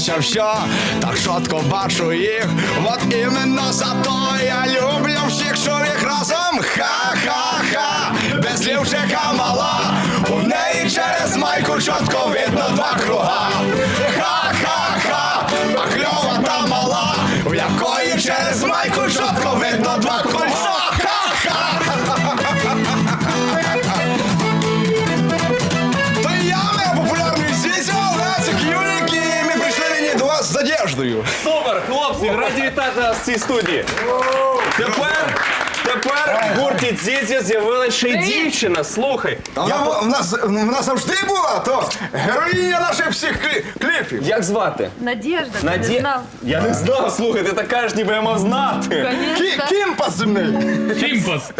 ще все, так чітко бачу їх. От іменно за то я люблю всіх чоловік разом. Ха-ха-ха, без лівчика мала, у неї через майку чітко видно два круга. Ха-ха-ха, а кльова та мала, у якої через майку чітко видно два кольця. Вітати вас в цій студії. Тепер, тепер в гурті Дзідзі з'явилася ще й дівчина. Слухай, А вона була- в нас, в нас завжди була, то героїня наших всіх клі- кліпів. як звати? Надежда, ти Наді... не знав. Я не знав, слухай, ти так кажеш, ніби я мав знати. Кі, Конечно. Кімпас земний. Кімпас.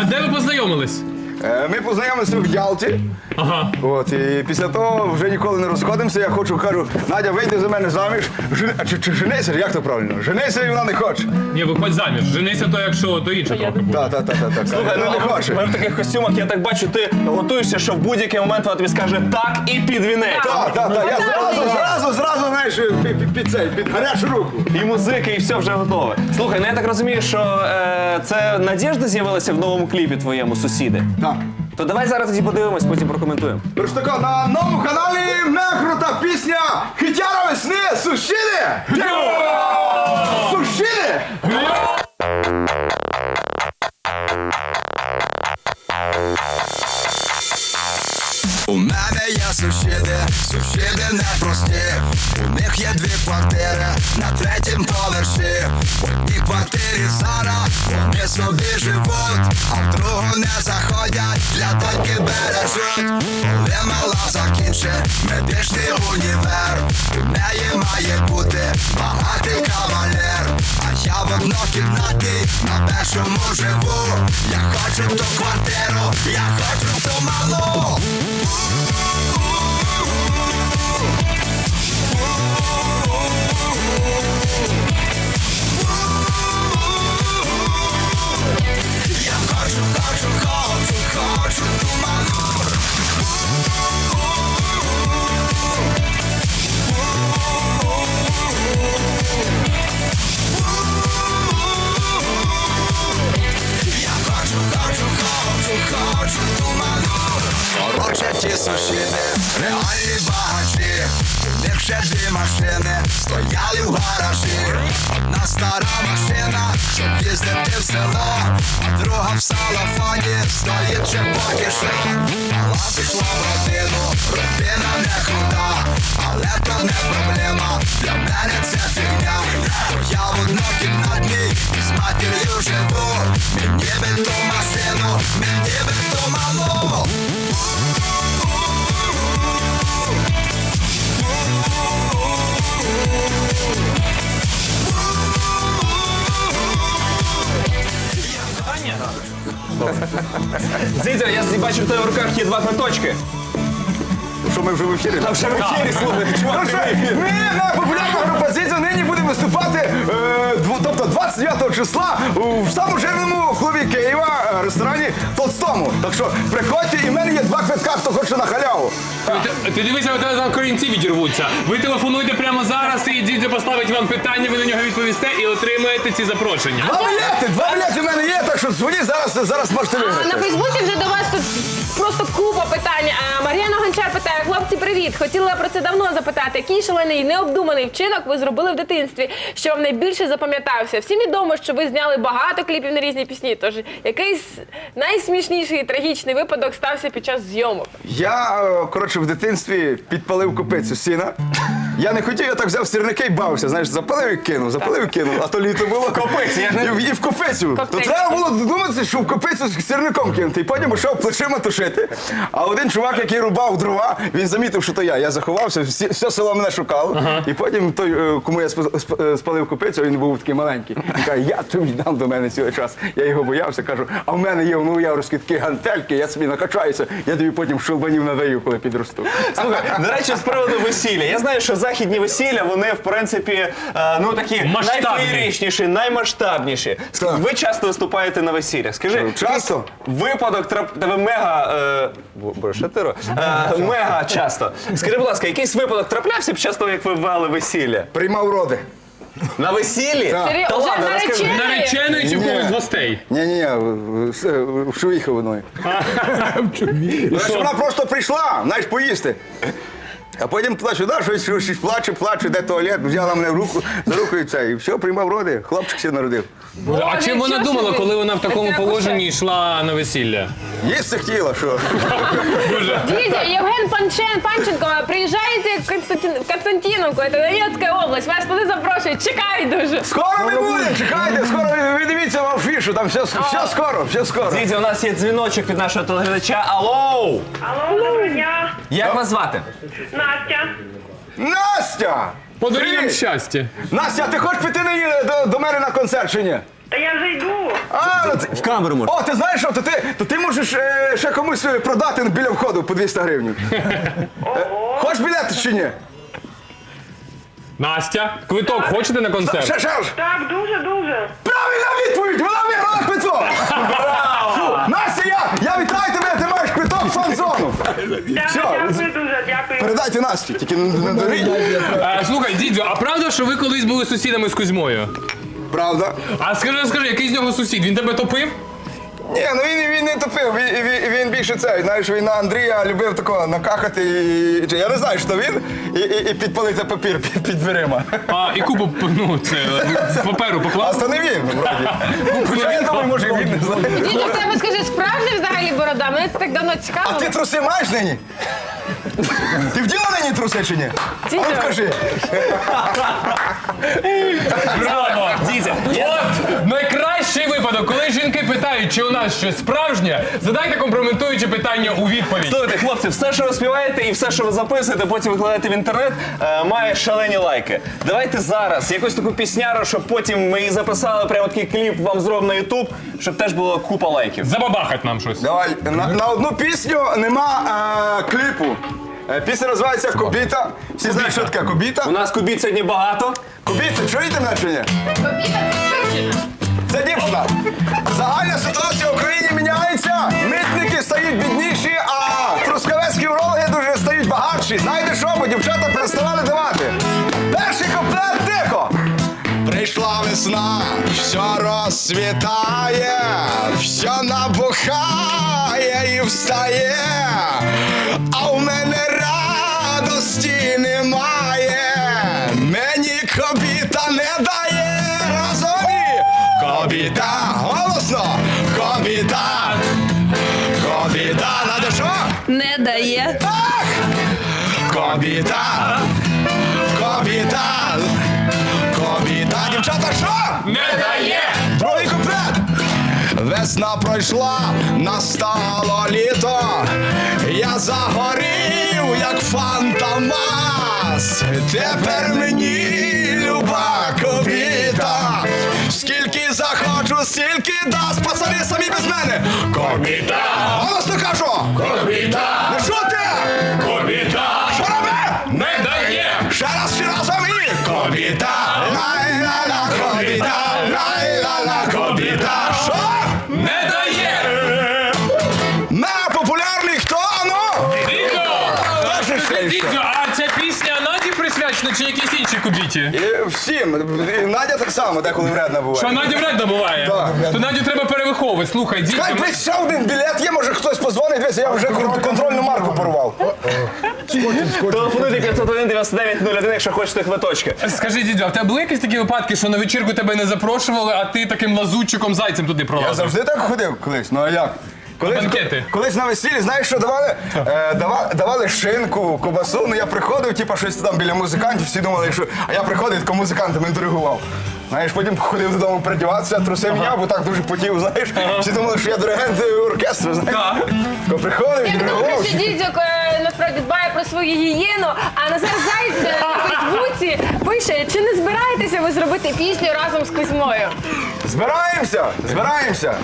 А де ви познайомились? Е, Ми познайомилися в Ялті. Ага. От, і після того вже ніколи не розходимося. Я хочу, кажу, Надя, вийди за мене заміж. Жени... а, Чи, чи женися, як то правильно? Женися, і вона не хоче. Ні, виходь заміж. Женися, то якщо то інше трохи буде. Так, так, так, так. так. Слухай, ну не хоче. ми в таких костюмах, я так бачу, ти готуєшся, що в будь-який момент вона тобі скаже так і під вінець. Так, так, так. Я зразу, зразу, зразу, знаєш, під, під, під цей, під гарячу руку. І музики, і все вже готове. Слухай, ну я так розумію, що е, це Надєжда з'явилася в новому кліпі твоєму сусіди. Так. То давай зараз тоді подивимось, потім прокоментуємо. Тож тако, на новому каналі мекрута пісня Хитяра весни Сушини! Сушини! У мене є сусіди, сусіди непрості. У них є дві квартири на третім поверсі. Квартирі зараз вони собі живуть, а в другу не заходять, для доньки бережуть. Коли мала закінчить медичний універ, у неї має бути багатий кавалер. А я в однокімнатній на першому живу. Я хочу ту квартиру, я хочу стояли в гаражі. Одна стара машина, щоб їздити в село, а друга в салафоні стоїть ще поки. Мала пішла в родину, родина не худа, але то не проблема. Для мене це фігня. Я в однокімнатній з матір'ю живу. Мені би ту машину, мені би ту малу. Дзідзя, я бачу, в тебе в руках є два квиточки. Що ми вже в ефірі? Там ще в ефірі, слухай, чувак, Ну. Ми на популярна група Зізя нині будемо виступати, е, дво- тобто 29 числа у в самому жирному клубі Києва, е, ресторані Толстому. Так що приходьте, і в мене є два квитка, хто хоче на халяву. Ти, ти дивися, у тебе там корінці відірвуться. Ви телефонуйте прямо зараз, і дідя поставить вам питання, ви на нього відповісте і отримаєте ці запрошення. Два білети, два білети в мене є, так що дзвоніть зараз, зараз можете А на. Фейсбуці вже до вас тут просто купа питань. А Мар'яна Гончар питає: привіт! Хотіла про це давно запитати. Який шалений необдуманий вчинок ви зробили в дитинстві, що вам найбільше запам'ятався? Всім відомо, що ви зняли багато кліпів на різні пісні. Тож якийсь найсмішніший трагічний випадок стався під час зйомок. Я, е, коротше, в дитинстві підпалив купицю сіна. Я не хотів, я так взяв сірники і бавився. Знаєш, запалив і кинув, запалив і кинув. А то літо було. Копиці, я І, в- копицю. То треба було додуматися, що в копицю з сірником кинути. І потім пішов плечима тушити. А один чувак, який рубав дрова, він замітив, що то я. Я заховався, всі, все село мене шукало. І потім той, е, кому я сп- сп- е, спалив копицю, він був такий маленький. Він каже, я тобі дам до мене цілий час. Я його боявся, кажу, а в мене є в Новояврській такі гантельки, я собі накачаюся, я тобі потім шолбанів надаю, коли підросту. Слухай, до речі, з приводу весілля. Я знаю, що західні весілля, вони в принципі е, ну такі Масштабні. найфеєричніші, наймасштабніші. Так. Ви часто виступаєте на весіллях. Скажи, Часто? випадок трап тебе мега. Е, бо- боже, е, мега часто. Скажи, будь ласка, якийсь випадок траплявся під час того, як ви вели весілля? Приймав роди. На весіллі? Так. Та вже ладно, розкажи. наречений? Нареченої чи в Ні. когось з гостей? Ні-ні, в шуїха. Знаєш, вона просто прийшла, знаєш, поїсти. А потім туди-сюди щось, щось, щось плаче, плаче, де туалет, взяла мене в руку, за руку і це, і все, приймав роди, хлопчик ще народив. А чим вона думала, коли вона в такому положенні йшла на весілля? Їсти хотіла, що? Дідя, Євген Панчен, Панченко, приїжджайте в Константин, в Константиновку, це Донецька область, вас туди запрошують, чекають дуже. Скоро ми будемо, чекайте, скоро ви, ви дивіться в афішу, там все, все скоро, все скоро. Дідзі, у нас є дзвіночок від нашого телеглядача. Алло! Алло, доброго дня. Як вас звати? Настя. Настя! Подаруй нам Привіт! щастя. Настя, ти хочеш піти на, до, до мене на концерт чи ні? Та я вже йду. А, В камеру можна. О, ти знаєш що, то ти, то ти можеш е, ще комусь е, продати біля входу по 200 гривень. Ого. Хочеш білет чи ні? Настя, квиток хочете на концерт? Ще, ще ж. Так, дуже, дуже. Правильна відповідь! Вона виграла квиток! Фу, Настя, я, я вітаю тебе, ти маєш квиток в фан-зону. Так, Все, дякую дуже. Передайте Насті, тільки не, даріть. Е, слухай, дідю, а правда, що ви колись були сусідами з Кузьмою? Правда? А скажи, скажи, який з нього сусід? Він тебе топив? Ні, ну він, він не топив, він, він, він більше цей, знаєш, він на Андрія любив такого накахати і, і- я не знаю, що він, і, і, і підпалити папір під, під дверима. А, і купу ну, це, паперу А поклав? це не він, вроді. Хоча я думаю, може він не знає. Дідя, в тебе скажи, справжня взагалі борода? Мене це так давно цікаво. А ти труси маєш нині? Ти вділа нині труси чи ні? А ну скажи. Браво! Дідзя, От найкращий випадок, коли жінки питають, чи у нас щось справжнє, задайте компрометуюче питання у відповідь. Слухайте, хлопці, все, що ви співаєте і все, що ви записуєте, потім викладаєте в інтернет, е, має шалені лайки. Давайте зараз якусь таку пісняру, щоб потім ми її записали, прямо такий кліп вам зробимо на Ютуб, щоб теж було купа лайків. Забабахать нам щось. Давай, на, на одну пісню нема е, кліпу. Е, Пісня називається Кобіта. Всі знають, що таке У кобіта. нас кубіт сьогодні багато. Кобіта, чуєте мене чи ні? Це дівчина. Загальна ситуація в Україні міняється. Митники стають бідніші, а трускавецькі урологи дуже стають багатші. Знаєте що? Бо дівчата переставали давати. Перший комплект тихо. Прийшла весна, все розцвітає, все набухає і встає, а у мене радості немає, мені кобіта не дає. Кобіта, голосно, кобіта, кобіта, надо що? Не дає. Так! Кобіта! Кобіта! Кобіта! Дівчата, що? Не дає! Другий куплет! Весна пройшла, настало літо. Я загорів, як фантомас. Тепер мені стільки дасть, пацани самі без мене. Кобіта! Голосно кажу! Кобіта! Не що ти? Кобіта! Що роби? Не дає! Ще раз, ще разом і Кобіта, лай-ла-ла, кобіта, лай-ла-ла, кобіта. Що? Іншій? І Всім. І Надя так само деколи вредна буває. Що. Наді вредна буває? Так. То Надю треба перевиховувати. Слухай, дідьо. Хай би ще один білет є, може хтось позвонить, дивися, я вже кон- контрольну марку порвав. Телефонуйте 501 99 01, якщо хочете квиточки. Скажи, дідьо, а в тебе були якісь такі випадки, що на вечірку тебе не запрошували, а ти таким лазутчиком зайцем туди Я пролазив? завжди так ходив колись, ну а як? Колись, банкети? колись на весіллі, знаєш, що давали? Е, дава, давали шинку, кобасу, ну я приходив, типу, щось там біля музикантів, всі думали, що. А я приходив, тако музикантом інтригував. Знаєш, потім ходив додому передіватися, труси міняв, бо так дуже потів, знаєш. Всі думали, що я диригент оркестру, знаєш. Так. Тако приходив, Як добре, інтригував. що дідьок е, насправді дбає про свою гігієну, а Назар Заєць е, на Фейсбуці пише, чи не збираєтеся ви зробити пісню разом з Кузьмою? Збираємося, збираємося.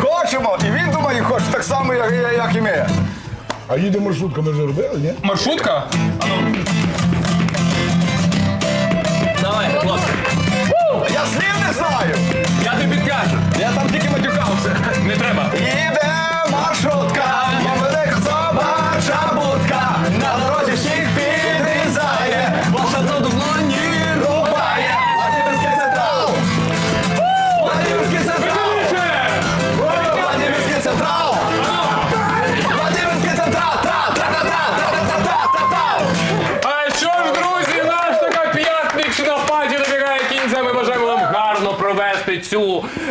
Хочемо, і він думає, хоче так само, як, як і ми. А їде маршрутка, ми вже робили, ні? Маршрутка? Давай, хлопці. Я слів не знаю. Я тобі підкажу. Я там тільки матюкався. Не треба. Їде маршрутка,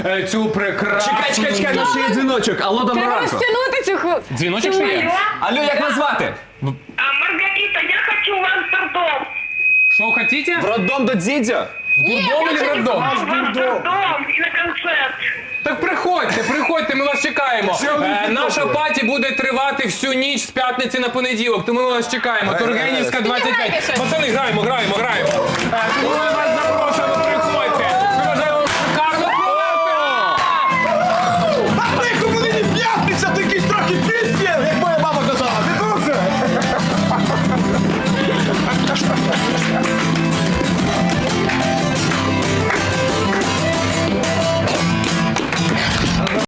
е, цю прекрасну... Чекай, чекай, чекай, наш є дзвіночок. Алло, доброго Треба ранку. розтягнути цю хвилину. Дзвіночок ще є? Алло, як вас звати? А, Маргарита, я хочу в Амстердам. Що хотіте? В роддом до дідзя? В дурдом или в роддом? В Амстердам и на концерт. Так приходьте, приходьте, ми вас чекаємо. Е, наша паті буде тривати всю ніч з п'ятниці на понеділок, тому ми вас чекаємо. Тургенівська 25. Піднімайте щось. Пацани, граємо, граємо, граємо.